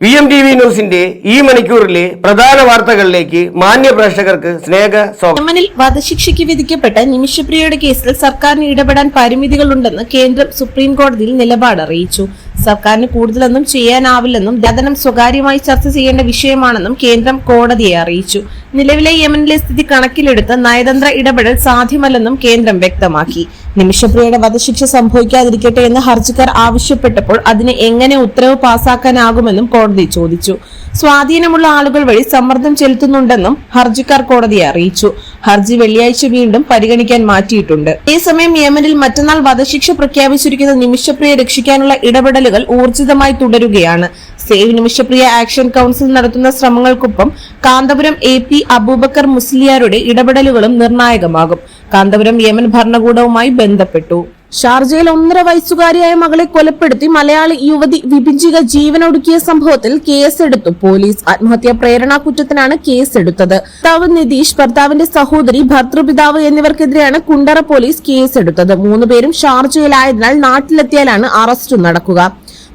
V M T V ന്യൂസിന്റെ ഈ മണിക്കൂറിലെ പ്രധാന വാർത്തകളിലേക്ക് മാന്യ പ്രേക്ഷകർക്ക് സ്നേഹ സ്വാഗതം. വധശിക്ഷയ്ക്ക് വിധിക്കപ്പെട്ട നിമിഷപ്രിയയുടെ കേസിൽ സർക്കാരിന് ഇടപെടാൻ പരിമിതികളുണ്ടെന്ന് കേന്ദ്രം സുപ്രീം കോടതിയിൽ നിലപാട് അറിയിച്ചു. സർക്കാരിന് കൂടുതലൊന്നും ചെയ്യാനാവില്ലെന്നും ദതനം സ്വകാര്യമായി ചർച്ച ചെയ്യേണ്ട വിഷയമാണെന്നും കേന്ദ്രം കോടതിയെ അറിയിച്ചു. നിലവിലെ യമനിലെ സ്ഥിതി കണക്കിലെടുത്ത് നയതന്ത്ര ഇടപെടൽ സാധ്യമല്ലെന്നും കേന്ദ്രം വ്യക്തമാക്കി. നിമിഷപ്രിയയുടെ വധശിക്ഷ സംഭവിക്കാതിരിക്കട്ടെ എന്ന് ഹർജിക്കാർ ആവശ്യപ്പെട്ടപ്പോൾ അതിന് എങ്ങനെ ഉത്തരവ് പാസാക്കാനാകുമെന്നും കോടതി ചോദിച്ചു. സ്വാധീനമുള്ള ആളുകൾ വഴി സമ്മർദ്ദം ചെലുത്തുന്നുണ്ടെന്നും ഹർജിക്കാർ കോടതിയെ അറിയിച്ചു. ഹർജി വെള്ളിയാഴ്ച വീണ്ടും പരിഗണിക്കാൻ മാറ്റിയിട്ടുണ്ട്. അതേസമയം യമനിൽ മറ്റന്നാൾ വധശിക്ഷ പ്രഖ്യാപിച്ചിരിക്കുന്ന നിമിഷപ്രിയെ രക്ഷിക്കാനുള്ള ഇടപെടലുകൾ ഊർജിതമായി തുടരുകയാണ്. സേവ് നിമിഷപ്രിയ ആക്ഷൻ കൌൺസിൽ നടത്തുന്ന ശ്രമങ്ങൾക്കൊപ്പം കാന്തപുരം എ പി അബൂബക്കർ മുസ്ലിയാരുടെ ഇടപെടലുകളും നിർണായകമാകും. കാന്തപുരം യമൻ ഭരണകൂടവുമായി ബന്ധപ്പെട്ടു. ഷാർജയിൽ ഒന്നര വയസ്സുകാരിയായ മകളെ കൊലപ്പെടുത്തി മലയാളി യുവതി വിഭിഞ്ചിക ജീവനൊടുക്കിയ സംഭവത്തിൽ കേസെടുത്തു പോലീസ്. ആത്മഹത്യാ പ്രേരണാ കുറ്റത്തിനാണ് കേസെടുത്തത്. ഭർത്താവ് നിതീഷ് ഭർത്താവിന്റെ സഹോദരി ഭർത്തൃപിതാവ് എന്നിവർക്കെതിരെയാണ് കുണ്ടറ പോലീസ് കേസെടുത്തത്. മൂന്നുപേരും ഷാർജയിലായതിനാൽ നാട്ടിലെത്തിയാലാണ് അറസ്റ്റ് നടക്കുക.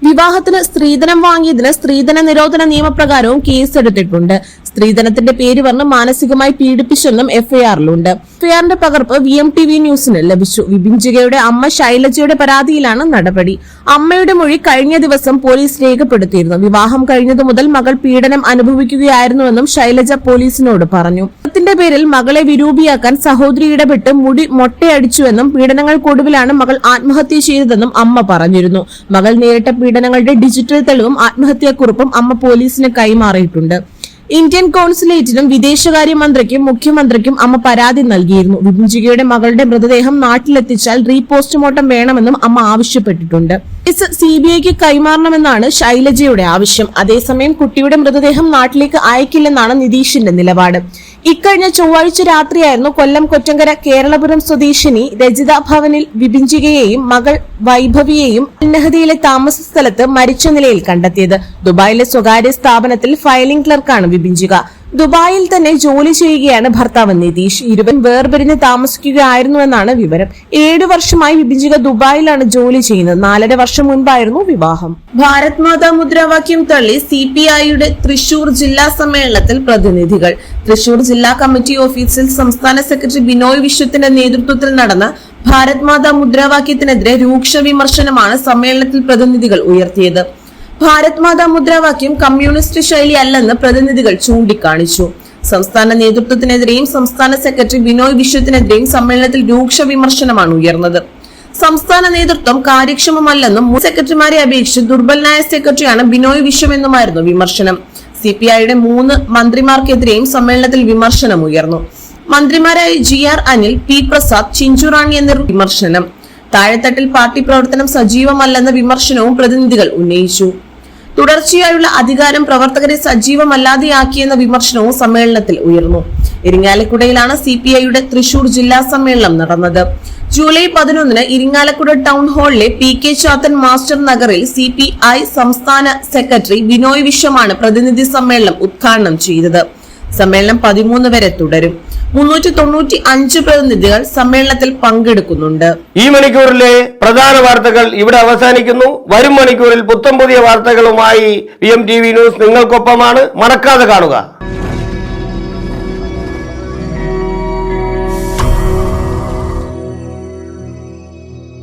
വിവാഹത്തിന് സ്ത്രീധനം വാങ്ങിയതിന് സ്ത്രീധന നിരോധന നിയമപ്രകാരവും കേസെടുത്തിട്ടുണ്ട്. സ്ത്രീധനത്തിന്റെ പേര് പറഞ്ഞ് മാനസികമായി പീഡിപ്പിച്ചെന്നും എഫ്ഐആറിലുണ്ട്. എഫ്ഐആറിന്റെ പകർപ്പ് വി എം ടി വി ന്യൂസിന് ലഭിച്ചു. വിഭിഞ്ചികയുടെ അമ്മ ശൈലജയുടെ പരാതിയിലാണ് നടപടി. അമ്മയുടെ മൊഴി കഴിഞ്ഞ ദിവസം പോലീസ് രേഖപ്പെടുത്തിയിരുന്നു. വിവാഹം കഴിഞ്ഞതു മുതൽ മകൾ പീഡനം അനുഭവിക്കുകയായിരുന്നുവെന്നും ശൈലജ പോലീസിനോട് പറഞ്ഞു. ത്തിന്റെ പേരിൽ മകളെ വിരൂപിയാക്കാൻ സഹോദരി ഇടപെട്ട് മുടി മൊട്ടയടിച്ചുവെന്നും പീഡനങ്ങൾക്കൊടുവിലാണ് മകൾ ആത്മഹത്യ ചെയ്തതെന്നും അമ്മ പറഞ്ഞിരുന്നു. മകൾ നേരിട്ട പീഡനങ്ങളുടെ ഡിജിറ്റൽ തെളിവും ആത്മഹത്യാക്കുറിപ്പും അമ്മ പോലീസിന് കൈമാറിയിട്ടുണ്ട്. ഇന്ത്യൻ കോൺസുലേറ്റിനും വിദേശകാര്യമന്ത്രിക്കും മുഖ്യമന്ത്രിക്കും അമ്മ പരാതി നൽകിയിരുന്നു. വിഭജികയുടെ മകളുടെ മൃതദേഹം നാട്ടിലെത്തിച്ചാൽ റീപോസ്റ്റ്മോർട്ടം വേണമെന്നും അമ്മ ആവശ്യപ്പെട്ടിട്ടുണ്ട്. കേസ് സി ബി ഐക്ക് കൈമാറണമെന്നാണ് ശൈലജയുടെ ആവശ്യം. അതേസമയം കുട്ടിയുടെ മൃതദേഹം നാട്ടിലേക്ക് അയക്കില്ലെന്നാണ് നിതീഷിന്റെ നിലപാട്. ഇക്കഴിഞ്ഞ ചൊവ്വാഴ്ച രാത്രിയായിരുന്നു കൊല്ലം കൊറ്റങ്കര കേരളപുരം സ്വദേശിനി രജിത ഭവനിൽ വിഭിഞ്ചികയെയും മകൾ വൈഭവിയെയും അൽനഹദിയിലെ താമസ സ്ഥലത്ത് മരിച്ച നിലയിൽ കണ്ടെത്തിയത്. ദുബായിലെ സ്വകാര്യ സ്ഥാപനത്തിൽ ഫയലിംഗ് ക്ലർക്കാണ് വിഭിഞ്ചിക. ദുബായിൽ തന്നെ ജോലി ചെയ്യുകയാണ് ഭർത്താവ് നിതീഷ്. ഇരുവൻ വേർപിരിഞ്ഞ് താമസിക്കുകയായിരുന്നുവെന്നാണ് വിവരം. ഏഴു വർഷമായി വിഭജിക ദുബായിലാണ് ജോലി ചെയ്യുന്നത്. നാലര വർഷം മുൻപായിരുന്നു വിവാഹം. ഭാരത് മാതാ മുദ്രാവാക്യം തള്ളി സി പി ഐയുടെ തൃശൂർ ജില്ലാ സമ്മേളനത്തിൽ പ്രതിനിധികൾ. തൃശൂർ ജില്ലാ കമ്മിറ്റി ഓഫീസിൽ സംസ്ഥാന സെക്രട്ടറി ബിനോയ് വിശ്വത്തിന്റെ നേതൃത്വത്തിൽ നടന്ന ഭാരത് മാതാ മുദ്രാവാക്യത്തിനെതിരെ രൂക്ഷ വിമർശനമാണ് സമ്മേളനത്തിൽ പ്രതിനിധികൾ ഉയർത്തിയത്. ഭാരത് മാതാ മുദ്രാവാക്യം കമ്മ്യൂണിസ്റ്റ് ശൈലി അല്ലെന്ന് പ്രതിനിധികൾ ചൂണ്ടിക്കാണിച്ചു. സംസ്ഥാന നേതൃത്വത്തിനെതിരെയും സംസ്ഥാന സെക്രട്ടറി ബിനോയ് വിശ്വത്തിനെതിരെയും സമ്മേളനത്തിൽ രൂക്ഷ വിമർശനമാണ് ഉയർന്നത്. സംസ്ഥാന നേതൃത്വം കാര്യക്ഷമമല്ലെന്നും മുൻ സെക്രട്ടറിമാരെ അപേക്ഷിച്ച് ദുർബലനായ സെക്രട്ടറിയാണ് ബിനോയ് വിശ്വമെന്നുമായിരുന്നു വിമർശനം. സി പി ഐയുടെ മൂന്ന് മന്ത്രിമാർക്കെതിരെയും സമ്മേളനത്തിൽ വിമർശനം ഉയർന്നു. മന്ത്രിമാരായ G R Anil P Prasad Chinchurani എന്നിവർ വിമർശനം. താഴെത്തട്ടിൽ പാർട്ടി പ്രവർത്തനം സജീവമല്ലെന്ന വിമർശനവും പ്രതിനിധികൾ ഉന്നയിച്ചു. തുടർച്ചയായുള്ള അധികാരം പ്രവർത്തകരെ സജീവമല്ലാതെയാക്കിയെന്ന വിമർശനവും സമ്മേളനത്തിൽ ഉയർന്നു. ഇരിങ്ങാലക്കുടയിലാണ് സി പി ഐയുടെ തൃശൂർ ജില്ലാ സമ്മേളനം നടന്നത്. ജൂലൈ പതിനൊന്നിന് ഇരിങ്ങാലക്കുട ടൗൺ ഹാളിലെ പി കെ ചാത്തൻ മാസ്റ്റർ നഗറിൽ സി പി ഐ സംസ്ഥാന സെക്രട്ടറി ബിനോയ് വിശ്വമാണ് പ്രതിനിധി സമ്മേളനം ഉദ്ഘാടനം ചെയ്തത്. സമ്മേളനം പതിമൂന്ന് വരെ തുടരും. മുന്നൂറ്റി തൊണ്ണൂറ്റി അഞ്ച് പ്രതിനിധികൾ സമ്മേളനത്തിൽ പങ്കെടുക്കുന്നുണ്ട്. ഈ മണിക്കൂറിലെ പ്രധാന വാർത്തകൾ ഇവിടെ അവസാനിക്കുന്നു. വരും മണിക്കൂറിൽ പുത്തം പുതിയ വാർത്തകളുമായി P M T V news നിങ്ങൾക്കൊപ്പമാണ്. മറക്കാതെ കാണുക.